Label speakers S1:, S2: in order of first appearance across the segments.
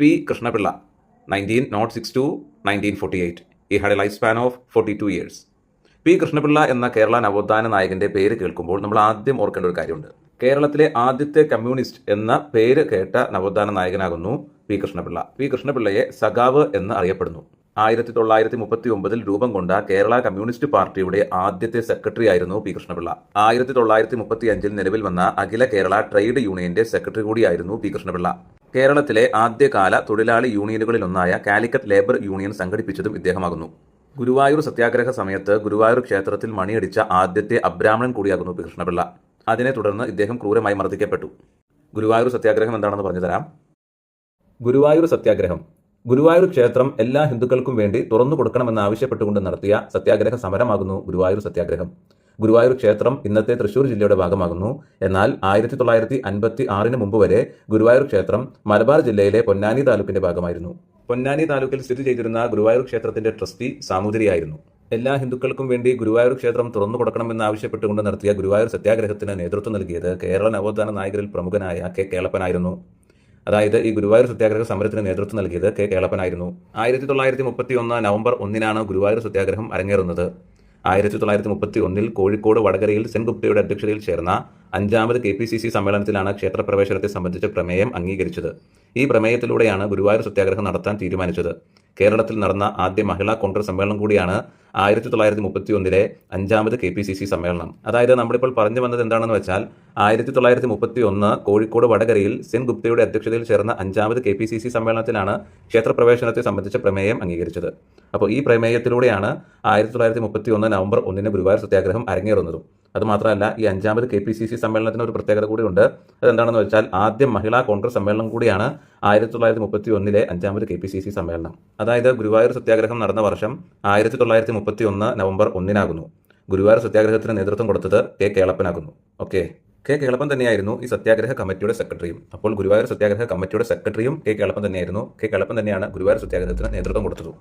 S1: P Krishnapillai nineteen nought six to nineteen forty eight he had a life span of forty two years P Krishnapillai എന്ന കേരള നവോത്ഥാന നായകന്റെ പേര് കേൾക്കുമ്പോൾ നമ്മൾ ആദ്യം ഓർക്കേണ്ട ഒരു കാര്യമുണ്ട്. കേരളത്തിലെ ആദ്യത്തെ കമ്മ്യൂണിസ്റ്റ് എന്ന പേര് കേട്ട നവോത്ഥാന നായകനാകുന്നു പി കൃഷ്ണപിള്ള. പി കൃഷ്ണപിള്ളയെ സഖാവ് എന്ന് അറിയപ്പെടുന്നു. ആയിരത്തി തൊള്ളായിരത്തി മുപ്പത്തി ഒമ്പതിൽ രൂപം കൊണ്ട കേരള കമ്മ്യൂണിസ്റ്റ് പാർട്ടിയുടെ ആദ്യത്തെ സെക്രട്ടറി ആയിരുന്നു പി കൃഷ്ണപിള്ള. ആയിരത്തി തൊള്ളായിരത്തി മുപ്പത്തി അഞ്ചിൽ നിലവിൽ വന്ന അഖില കേരള ട്രേഡ് യൂണിയന്റെ സെക്രട്ടറി കൂടിയായിരുന്നു പി കൃഷ്ണപിള്ള. കേരളത്തിലെ ആദ്യകാല തൊഴിലാളി യൂണിയനുകളിലൊന്നായ കാലിക്കറ്റ് ലേബർ യൂണിയൻ സംഘടിപ്പിച്ചതും ഇദ്ദേഹമാകുന്നു. ഗുരുവായൂർ സത്യാഗ്രഹ സമയത്ത് ഗുരുവായൂർ ക്ഷേത്രത്തിൽ മണിയടിച്ച ആദ്യത്തെ അബ്രാഹ്മണൻ കൂടിയാകുന്നു കൃഷ്ണപിള്ള. അതിനെ തുടർന്ന് ഇദ്ദേഹം ക്രൂരമായി മർദ്ദിക്കപ്പെട്ടു. ഗുരുവായൂർ സത്യാഗ്രഹം എന്താണെന്ന് പറഞ്ഞു തരാം ഗുരുവായൂർ സത്യാഗ്രഹം. ഗുരുവായൂർ ക്ഷേത്രം എല്ലാ ഹിന്ദുക്കൾക്കും വേണ്ടി തുറന്നു കൊടുക്കണമെന്ന് ആവശ്യപ്പെട്ടുകൊണ്ട് നടത്തിയ സത്യാഗ്രഹ സമരമാകുന്നു ഗുരുവായൂർ സത്യാഗ്രഹം. ഗുരുവായൂർ ക്ഷേത്രം ഇന്നത്തെ തൃശൂർ ജില്ലയുടെ ഭാഗമാകുന്നു. എന്നാൽ ആയിരത്തി തൊള്ളായിരത്തി അൻപത്തി ആറിന് മുമ്പ് വരെ ഗുരുവായൂർ ക്ഷേത്രം മലബാർ ജില്ലയിലെ പൊന്നാനി താലൂക്കിന്റെ ഭാഗമായിരുന്നു. പൊന്നാനി താലൂക്കിൽ സ്ഥിതി ചെയ്തിരുന്ന ഗുരുവായൂർ ക്ഷേത്രത്തിന്റെ ട്രസ്റ്റി സാമൂതിരിയായിരുന്നു എല്ലാ ഹിന്ദുക്കൾക്കും വേണ്ടി ഗുരുവായൂർ ക്ഷേത്രം തുറന്നു കൊടുക്കണമെന്ന് ആവശ്യപ്പെട്ടുകൊണ്ട് നടത്തിയ ഗുരുവായൂർ സത്യാഗ്രഹത്തിന് നേതൃത്വം നൽകിയത് കേരള നവോത്ഥാന നായകരിൽ പ്രമുഖനായ കെ കേളപ്പനായിരുന്നു. അതായത് ഈ ഗുരുവായൂർ സത്യാഗ്രഹ സമരത്തിന് നേതൃത്വം നൽകിയത് കെ കേളപ്പനായിരുന്നു. ആയിരത്തി തൊള്ളായിരത്തി മുപ്പത്തി ഒന്ന് നവംബർ ഒന്നിനാണ് ഗുരുവായൂർ സത്യാഗ്രഹം അരങ്ങേറുന്നത്. ആയിരത്തി തൊള്ളായിരത്തി മുപ്പത്തി ഒന്നിൽ കോഴിക്കോട് വടകരയിൽ സെൻഗുപ്തയുടെ അധ്യക്ഷതയിൽ ചേർന്ന അഞ്ചാമത് കെ പി സി സി സമ്മേളനത്തിലാണ് ക്ഷേത്രപ്രവേശനത്തെ സംബന്ധിച്ച പ്രമേയം അംഗീകരിച്ചത്. ഈ പ്രമേയത്തിലൂടെയാണ് ഗുരുവായൂർ സത്യാഗ്രഹം നടത്താൻ തീരുമാനിച്ചത്. കേരളത്തിൽ നടന്ന ആദ്യ മഹിളാ കോൺഗ്രസ് സമ്മേളനം കൂടിയാണ് ആയിരത്തി തൊള്ളായിരത്തി മുപ്പത്തി ഒന്നിലെ അഞ്ചാമത് കെ പി സി സി സമ്മേളനം. അതായത് നമ്മളിപ്പോൾ പറഞ്ഞു വന്നത് എന്താണെന്ന് വെച്ചാൽ ആയിരത്തി തൊള്ളായിരത്തി മുപ്പത്തി ഒന്ന് കോഴിക്കോട് വടകരയിൽ സെൻ ഗുപ്തയുടെ അധ്യക്ഷതയിൽ ചേർന്ന അഞ്ചാമത് കെ പി സി സി സമ്മേളനത്തിലാണ് ക്ഷേത്രപ്രവേശനത്തെ സംബന്ധിച്ച പ്രമേയം അംഗീകരിച്ചത്. അപ്പോൾ ഈ പ്രമേയത്തിലൂടെയാണ് ആയിരത്തി തൊള്ളായിരത്തി മുപ്പത്തി ഒന്ന് നവംബർ ഒന്നിന് ഗുരുവായൂർ സത്യാഗ്രഹം അരങ്ങേറുന്നതും. അതുമാത്രമല്ല ഈ അഞ്ചാമത് കെ പി സി സി സമ്മേളനത്തിന് ഒരു പ്രത്യേകത കൂടിയുണ്ട്. അതെന്താണെന്ന് വെച്ചാൽ ആദ്യം മഹിളാ കോൺഗ്രസ് സമ്മേളനം കൂടിയാണ് ആയിരത്തി തൊള്ളായിരത്തി മുപ്പത്തി ഒന്നിലെ അഞ്ചാമത് കെ പി സി സി സമ്മേളനം. അതായത് ഗുരുവായൂർ സത്യാഗ്രഹം നടന്ന വർഷം ആയിരത്തി തൊള്ളായിരത്തി മുപ്പത്തി ഒന്ന് നവംബർ ഒന്നിനാകുന്നു. ഗുരുവായൂർ സത്യാഗ്രഹത്തിന് നേതൃത്വം കൊടുത്തത് കെ കേളപ്പനാകുന്നു. ഓക്കെ. കെ കേളപ്പൻ തന്നെയായിരുന്നു ഈ സത്യാഗ്രഹ കമ്മിറ്റിയുടെ സെക്രട്ടറിയും. അപ്പോൾ ഗുരുവായൂർ സത്യാഗ്രഹ കമ്മിറ്റിയുടെ സെക്രട്ടറിയും കെ കേളപ്പൻ തന്നെയായിരുന്നു. കെ കേളപ്പൻ തന്നെയാണ് ഗുരുവായൂർ സത്യാഗ്രഹത്തിന് നേതൃത്വം കൊടുത്തത്.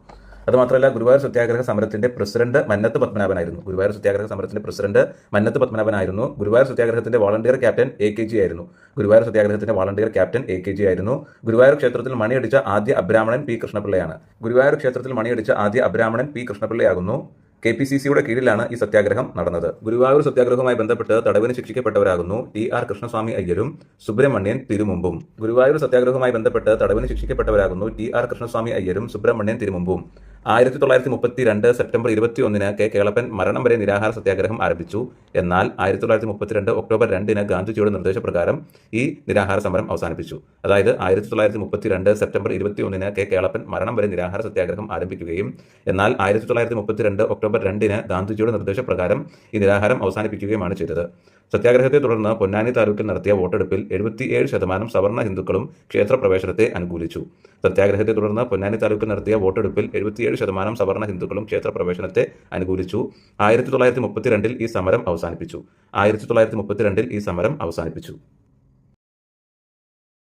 S1: അതുമാത്രമല്ല ഗുരുവായൂർ സത്യാഗ്രഹ സമരത്തിന്റെ പ്രസിഡന്റ് മന്നത്ത് പത്മനാഭനായിരുന്നു. ഗുരുവായൂർ സത്യാഗ്രഹ സമരത്തിന്റെ പ്രസിഡന്റ് മന്നത്ത് പത്മനാഭനായിരുന്നു. Guruvayur സത്യാഗ്രഹത്തിന്റെ volunteer captain A K G ആയിരുന്നു. Guruvayur സത്യാഗ്രഹത്തിന്റെ volunteer captain A K G ആയിരുന്നു. ഗുരുവായൂർ ക്ഷേത്രത്തിൽ മണിയടിച്ച ആദ്യ അബ്രാഹ്മണൻ പി കൃഷ്ണപിള്ളയാണ്. ഗുരുവായൂർ ക്ഷേത്രത്തിൽ മണിയടിച്ച ആദ്യ അബ്രാഹ്മണൻ പി കൃഷ്ണപിള്ളയാകുന്നു. കെ പി സി സിയുടെ കീഴിലാണ് ഈ സത്യാഗ്രഹം നടന്നത്. ഗുരുവായൂർ സത്യാഗ്രഹവുമായി ബന്ധപ്പെട്ട് തടവിന് ശിക്ഷിക്കപ്പെട്ടവരാകുന്നു ടി ആർ കൃഷ്ണസ്വാമി അയ്യരും സുബ്രഹ്മണ്യൻ തിരുമുമ്പും. ഗുരുവായൂർ സത്യാഗ്രഹവുമായി ബന്ധപ്പെട്ട് തടവിന് ശിക്ഷിക്കപ്പെട്ടവരാകുന്നു ടി ആർ കൃഷ്ണസ്വാമി അയ്യരും സുബ്രഹ്മണ്യൻ തിരുമുമ്പും. ആയിരത്തി തൊള്ളായിരത്തി മുപ്പത്തി രണ്ട് സെപ്റ്റംബർ ഇരുപത്തി ഒന്നിന് കെ കേളപ്പൻ മരണം വരെ നിരാഹാര സത്യാഗ്രഹം ആരംഭിച്ചു. എന്നാൽ ആയിരത്തി തൊള്ളായിരത്തി മുപ്പത്തിരണ്ട് ഒക്ടോബർ രണ്ടിന് ഗാന്ധിജിയുടെ നിർദ്ദേശപ്രകാരം ഈ നിരാഹാര സമരം അവസാനിപ്പിച്ചു. അതായത് ആയിരത്തി തൊള്ളായിരത്തി മുപ്പത്തിരണ്ട് സെപ്റ്റംബർ ഇരുപത്തി ഒന്നിന് കെ കേളപ്പൻ മരണം വരെ നിരാഹാര സത്യാഗ്രഹം ആരംഭിക്കുകയും എന്നാൽ ആയിരത്തി തൊള്ളായിരത്തി മുപ്പത്തിരണ്ട് ഒക്ടോബർ രണ്ടിന് ഗാന്ധിജിയുടെ നിർദ്ദേശപ്രകാരം ഈ നിരാഹാരം അവസാനിപ്പിക്കുകയുമാണ് ചെയ്തത്. സത്യാഗ്രഹത്തെ തുടർന്ന് പൊന്നാനി താലൂക്കിൽ നടത്തിയ വോട്ടെടുപ്പിൽ എഴുപത്തിയേഴ് ശതമാനം സവർണ ഹിന്ദുക്കളും ക്ഷേത്രപ്രവേശനത്തെ അനുകൂലിച്ചു. സത്യാഗ്രഹത്തെ തുടർന്ന് പൊന്നാനി താലൂക്കിൽ നടത്തിയ വോട്ടെടുപ്പിൽ എഴുപത്തിയേഴ് ശതമാനം സവർണ ഹിന്ദുക്കളും ക്ഷേത്രപ്രവേശനത്തെ അനുകൂലിച്ചു. ആയിരത്തി തൊള്ളായിരത്തി മുപ്പത്തിരണ്ടിൽ ഈ സമരം അവസാനിപ്പിച്ചു. ആയിരത്തി തൊള്ളായിരത്തി മുപ്പത്തിരണ്ടിൽ ഈ സമരം അവസാനിപ്പിച്ചു.